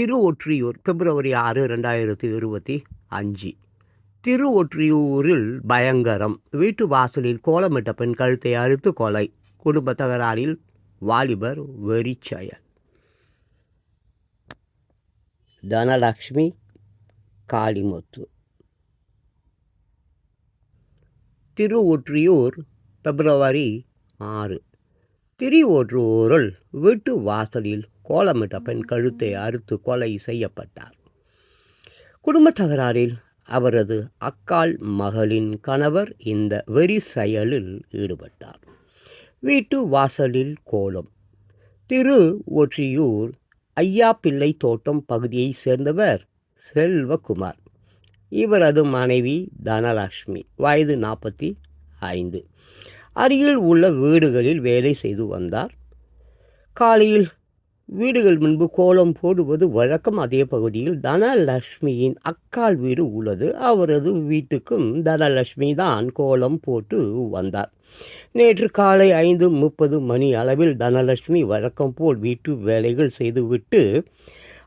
திருவொற்றியூர் பிப்ரவரி ஆறு ரெண்டாயிரத்தி இருபத்தி அஞ்சு. திருவொற்றியூரில் பயங்கரம். வீட்டு வாசலில் கோலமிட்ட பெண் கழுத்தை அறுத்து கொலை. குடும்ப தகராறில் வாலிபர் வெறிச்செயல். தனலக்ஷ்மி காளிமுத்து. திருவொற்றியூர் பிப்ரவரி ஆறு. திருவொற்றியூரில் வீட்டு வாசலில் கோலமிட்ட பெண் கழுத்தை அறுத்து கொலை செய்யப்பட்டார். குடும்ப தகராறில் அவரது அக்காள் மகளின் கணவர் இந்த வெறி செயலில் ஈடுபட்டார். வீட்டு வாசலில் கோலம். திரு ஒற்றியூர் ஐயாப்பிள்ளை தோட்டம் பகுதியைச் சேர்ந்தவர் செல்வகுமார். இவரது மனைவி தனலட்சுமி வயது நாற்பத்தி ஐந்து. அருகில் உள்ள வீடுகளில் வேலை செய்து வந்தார். காலையில் வீடுகள் முன்பு கோலம் போடுவது வழக்கம் அதே பகுதியில் தனலட்சுமியின் அக்கால் வீடு உள்ளது. அவரது வீட்டுக்கும் தனலட்சுமி தான் கோலம் போட்டு வந்தார். நேற்று காலை ஐந்து முப்பது மணி அளவில் தனலட்சுமி வழக்கம் போல் வீட்டு வேலைகள் செய்துவிட்டு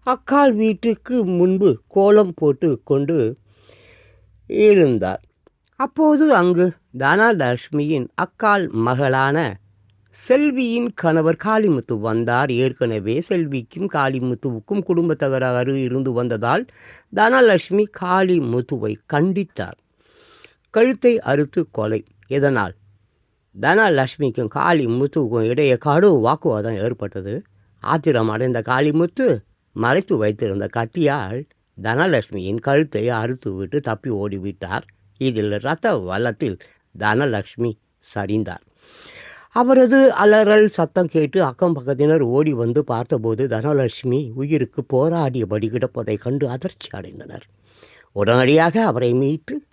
அக்கால் வீட்டுக்கு முன்பு கோலம் போட்டு கொண்டு இருந்தார். அப்போது அங்கு தனலட்சுமியின் அக்கால் மகளான செல்வியின் கணவர் காளிமுத்து வந்தார். ஏற்கனவே செல்விக்கும் காளிமுத்துவுக்கும் குடும்ப தகராறு இருந்து வந்ததால் தனலட்சுமி காளிமுத்துவை கண்டித்தார். கழுத்தை அறுத்து கொலை. இதனால் தனலட்சுமிக்கும் காளிமுத்துவுக்கும் இடையே கடும் வாக்குவாதம் ஏற்பட்டது. ஆத்திரம் அடைந்த காளிமுத்து மறைத்து வைத்திருந்த கத்தியால் தனலட்சுமியின் கழுத்தை அறுத்துவிட்டு தப்பி ஓடிவிட்டார். இதில் இரத்த வளத்தில் தனலட்சுமி சரிந்தார். அவரது அலறல் சத்தம் கேட்டு அக்கம் பக்கத்தினர் ஓடி வந்து பார்த்தபோது தனலட்சுமி உயிருக்கு போராடியபடி கிடப்பதை கண்டு அதிர்ச்சி அடைந்தனர். உடனடியாக அவரை மீட்டு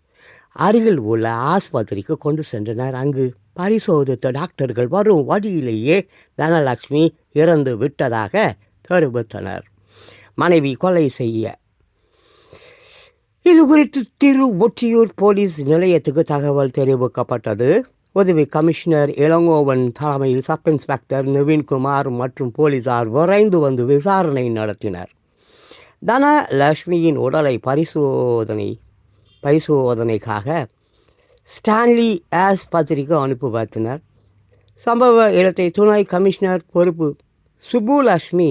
அருகில் உள்ள ஆஸ்பத்திரிக்கு கொண்டு சென்றனர். அங்கு பரிசோதித்த டாக்டர்கள் வரும் வழியிலேயே தனலட்சுமி இறந்து விட்டதாக தெரிவித்தனர். மனைவி கொலை செய்ய. இது குறித்து திரு ஒற்றியூர் போலீஸ் நிலையத்துக்கு தகவல் தெரிவிக்கப்பட்டது. உதவி கமிஷனர் இளங்கோவன் தலைமையில் சப் இன்ஸ்பெக்டர் நவீன்குமார் மற்றும் போலீசார் விரைந்து வந்து விசாரணை நடத்தினர். தனலட்சுமியின் உடலை பரிசோதனை பரிசோதனைக்காக ஸ்டான்லி ஆஸ்பத்திரிக்கு அனுப்பி வைத்தனர். சம்பவ இடத்தை துணை கமிஷனர் பொறுப்பு சுப்புலட்சுமி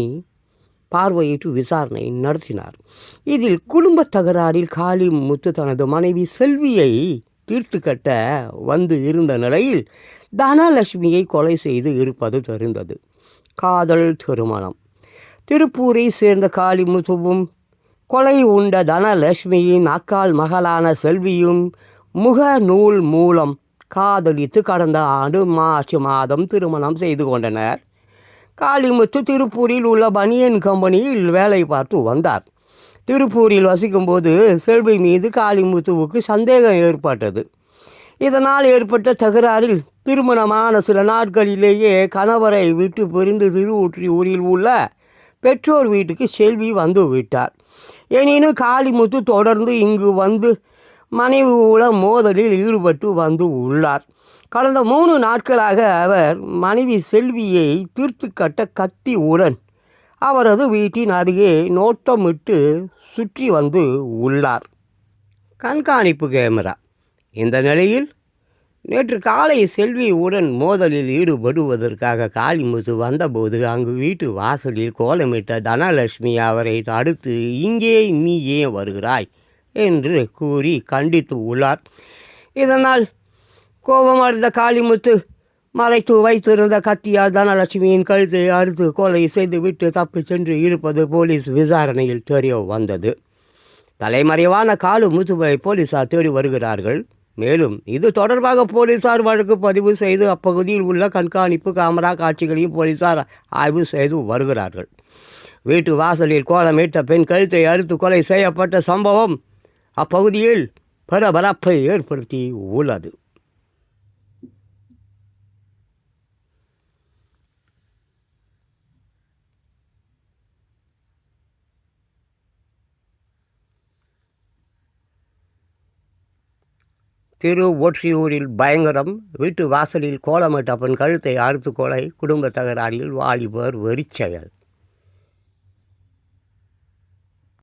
பார்வையிட்டு விசாரணை நடத்தினார். இதில் குடும்ப தகராறில் காளி முத்து தனது மனைவி செல்வியை தீர்த்து கட்ட வந்து இருந்த நிலையில் தனலட்சுமியை கொலை செய்து இருப்பது தெரிந்தது. காதல் திருமணம். திருப்பூரை சேர்ந்த காளிமுத்துவும் கொலை உண்ட தனலட்சுமியின் அக்கால் மகளான செல்வியும் முக நூல் மூலம் காதலித்து கடந்த ஆண்டு மார்ச் மாதம் திருமணம் செய்து கொண்டனர். காளிமுத்து திருப்பூரில் உள்ள பனியன் கம்பெனியில் வேலை பார்த்து வந்தார். திருப்பூரில் வசிக்கும்போது செல்வி மீது காளிமுத்துவுக்கு சந்தேகம் ஏற்பட்டது. இதனால் ஏற்பட்ட தகராறில் திருமணமான சில நாட்களிலேயே கணவரை விட்டு பிரிந்து திருவூற்றி ஊரில் உள்ள பெற்றோர் வீட்டுக்கு செல்வி வந்து விட்டார். எனினும் காளிமுத்து தொடர்ந்து இங்கு வந்து மனைவி கூட மோதலில் ஈடுபட்டு வந்து உள்ளார். கடந்த மூணு நாட்களாக அவர் மனைவி செல்வியை தீர்த்து கட்ட கத்தியுடன் அவரது வீட்டின் அருகே நோட்டமிட்டு சுற்றி வந்து உள்ளார். கண்காணிப்பு கேமரா. இந்த நிலையில் நேற்று காலை செல்வியுடன் மோதலில் ஈடுபடுவதற்காக காளிமுத்து வந்தபோது அங்கு வீட்டு வாசலில் கோலமிட்ட தனலட்சுமி அவரை தடுத்து இங்கே நீ ஏன் வருகிறாய்? என்று கூறி கண்டித்து உள்ளார். இதனால் கோபமடைந்த காளிமுத்து மறைத்து வைத்திருந்த கத்தியால் தனலட்சுமியின் கழுத்தை அறுத்து கொலை செய்துவிட்டு தப்பி சென்று இருப்பது போலீஸ் விசாரணையில் தெரிய வந்தது. தலைமறைவான காலு முத்துவை போலீசார் தேடி வருகிறார்கள். மேலும் இது தொடர்பாக போலீசார் வழக்கு பதிவு செய்து அப்பகுதியில் உள்ள கண்காணிப்பு கேமரா காட்சிகளையும் போலீசார் ஆய்வு செய்து வருகிறார்கள். வீட்டு வாசலில் கோலமிட்ட பெண் கழுத்தை அறுத்து கொலை செய்யப்பட்ட சம்பவம் அப்பகுதியில் பரபரப்பை ஏற்படுத்தி உள்ளது. திரு ஒற்றியூரில் பயங்கரம் வீட்டு வாசலில் கோலமிட்ட கழுத்தை அறுத்து கொலை குடும்ப தகராறில் வாலிபர் வெறிச்செயல்.